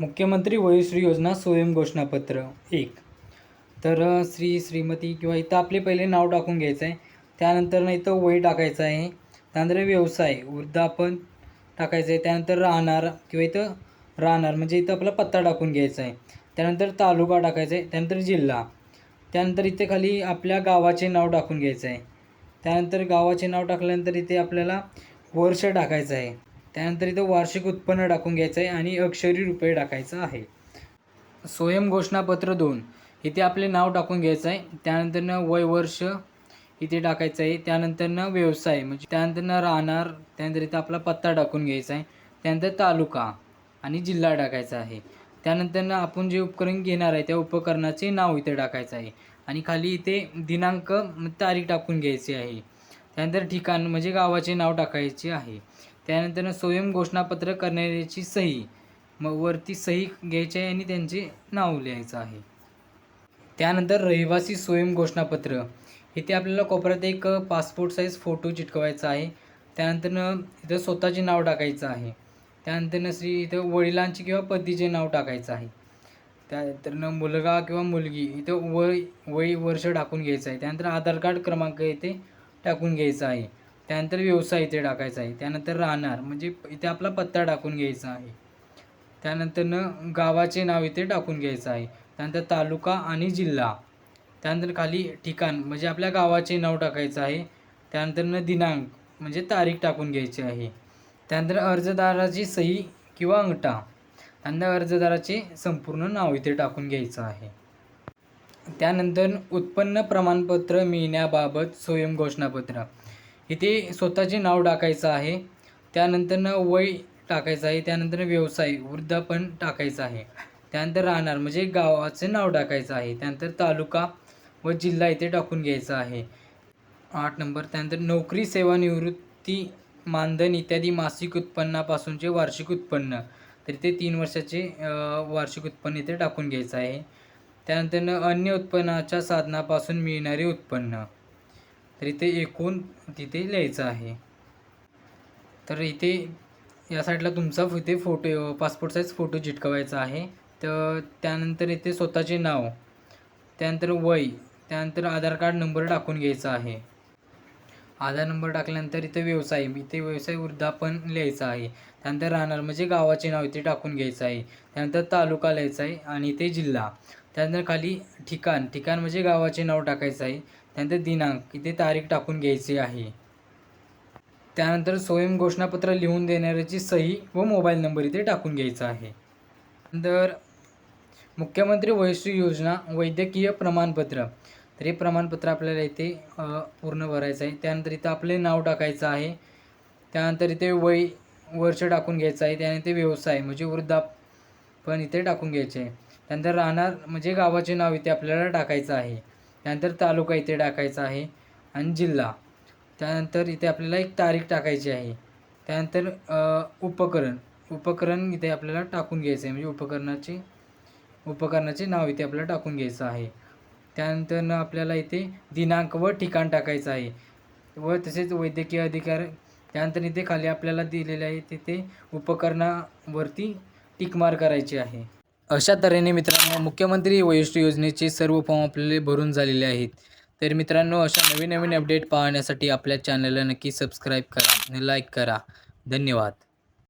मुख्यमंत्री वयोश्री योजना स्वयं घोषणापत्र एक. तर श्री श्रीमती किंवा इथं आपले पहिले नाव टाकून घ्यायचं आहे त्यानंतर ना इथं वय टाकायचं आहे. त्यानंतर व्यवसाय वृद्धापन टाकायचं आहे त्यानंतर राहणार किंवा इथं राहणार म्हणजे इथं आपला पत्ता टाकून घ्यायचा आहे त्यानंतर तालुका टाकायचा आहे त्यानंतर जिल्हा. त्यानंतर इथे खाली आपल्या गावाचे नाव टाकून घ्यायचं आहे त्यानंतर गावाचे नाव टाकल्यानंतर इथे आपल्याला वर्ष टाकायचं आहे त्यानंतर इथं वार्षिक उत्पन्न टाकून घ्यायचं आहे आणि अक्षरी रुपये टाकायचं आहे. स्वयं घोषणापत्र दोन. इथे आपले नाव टाकून घ्यायचं आहे त्यानंतरनं वय वर्ष इथे टाकायचं आहे त्यानंतरनं व्यवसाय म्हणजे त्यानंतरनं राहणार त्यानंतर इथं आपला पत्ता टाकून घ्यायचा आहे त्यानंतर तालुका आणि जिल्हा टाकायचा आहे. त्यानंतरनं आपण जे उपकरण घेणार आहे त्या उपकरणाचे नाव इथे टाकायचं आहे. आणि खाली इथे दिनांक तारीख टाकून घ्यायची आहे. त्यानंतर ठिकाण म्हणजे गावाचे नाव टाकायचे आहे. त्यानंतर स्वयं घोषणापत्र करणाऱ्याची सही. मग वरती सही घ्यायची आहे आणि त्यांचे नाव लिहायचं आहे. त्यानंतर रहिवासी स्वयं घोषणापत्र. इथे आपल्याला कोपऱ्यात एक पासपोर्ट साईज फोटो चिटकवायचा आहे. त्यानंतरनं इथं स्वतःचे नाव टाकायचं आहे. त्यानंतरनं श्री इथं वडिलांचे किंवा पतीचे नाव टाकायचं आहे. त्यानंतरनं मुलगा किंवा मुलगी इथं वय वय वर्ष टाकून घ्यायचं आहे. त्यानंतर आधार कार्ड क्रमांक इथे टाकून घ्यायचा आहे. त्यानंतर व्यवसाय इथे टाकायचा आहे. त्यानंतर राहणार म्हणजे इथे आपला पत्ता टाकून घ्यायचा आहे. त्यानंतरनं गावाचे नाव इथे टाकून घ्यायचं आहे. त्यानंतर तालुका आणि जिल्हा. त्यानंतर खाली ठिकाण म्हणजे आपल्या गावाचे नाव टाकायचं आहे. त्यानंतरनं दिनांक म्हणजे तारीख टाकून घ्यायची आहे. त्यानंतर अर्जदाराची सही किंवा अंगठा. त्यानंतर अर्जदाराचे संपूर्ण नाव इथे टाकून घ्यायचं आहे. त्यानंतर उत्पन्न प्रमाणपत्र मिळण्याबाबत स्वयं घोषणापत्र इथे स्वतःचे नाव टाकायचं आहे. त्यानंतरनं वय टाकायचं आहे. त्यानंतर व्यवसाय वृद्धापन टाकायचं आहे. त्यानंतर राहणार म्हणजे गावाचे नाव टाकायचं आहे. त्यानंतर तालुका व जिल्हा इथे टाकून घ्यायचा आहे. आठ नंबर. त्यानंतर नोकरी सेवानिवृत्ती मानधन इत्यादी मासिक उत्पन्नापासूनचे वार्षिक उत्पन्न. तर ते तीन वर्षाचे वार्षिक उत्पन्न इथे टाकून घ्यायचं आहे. त्यानंतर अन्य उत्पन्नाच्या साधनापासून मिळणारे उत्पन्न. तर इथे एकूण तिथे लिहायचं आहे. तर इथे या साईडला तुमचा इथे फोटो पासपोर्ट साईज फोटो चिटकवायचा आहे. तर त्यानंतर इथे स्वतःचे नाव त्यानंतर वय त्यानंतर आधार कार्ड नंबर टाकून घ्यायचा आहे. आधार नंबर टाकल्यानंतर इथे व्यवसाय इथे व्यवसाय वृद्धापन लिहायचं आहे. त्यानंतर राहणार म्हणजे गावाचे नाव इथे टाकून घ्यायचं आहे. त्यानंतर तालुका लिहायचा आहे आणि इथे जिल्हा. त्यानंतर खाली ठिकाण. ठिकाण म्हणजे गावाचे नाव टाकायचं आहे. त्यानंतर दिनांक. इथे तारीख टाकून घ्यायची आहे. त्यानंतर स्वयं घोषणापत्र लिहून देणाऱ्याची सही व मोबाईल नंबर इथे टाकून घ्यायचा आहे. नंतर मुख्यमंत्री वयश्री योजना वैद्यकीय प्रमाणपत्र. तर हे प्रमाणपत्र आपल्याला इथे पूर्ण भरायचं आहे. त्यानंतर इथं आपले नाव टाकायचं आहे. त्यानंतर इथे वय वर्ष टाकून घ्यायचं आहे. त्यानंतर व्यवसाय म्हणजे वृद्धापन इथे टाकून घ्यायचे आहे. त्यानंतर राहणार म्हणजे गावाचे नाव इथे आपल्याला टाकायचं आहे. त्यानंतर तालुका इथे टाकायचा आहे आणि जिल्हा. त्यानंतर इथे आपल्याला एक तारीख टाकायची आहे. त्यानंतर उपकरण. उपकरण इथे आपल्याला टाकून घ्यायचं आहे. म्हणजे उपकरणाचे उपकरणाचे नाव इथे आपल्याला टाकून घ्यायचं आहे. त्यानंतर आपल्याला इथे दिनांक व ठिकाण टाकायचं आहे. व तसेच वैद्यकीय अधिकार. त्यानंतर इथे खाली आपल्याला दिलेले आहे तिथे उपकरणावरती टिकमार करायची आहे. अशा तऱ्हेने मित्रांनो मुख्यमंत्री वयोश्री योजनेचे सर्व फॉर्म आपल्याला भरून झालेले आहेत. तर मित्रांनो अशा नवीन नवीन अपडेट पाहण्यासाठी आपल्या चॅनलला नक्की सबस्क्राईब करा आणि लाईक करा. धन्यवाद.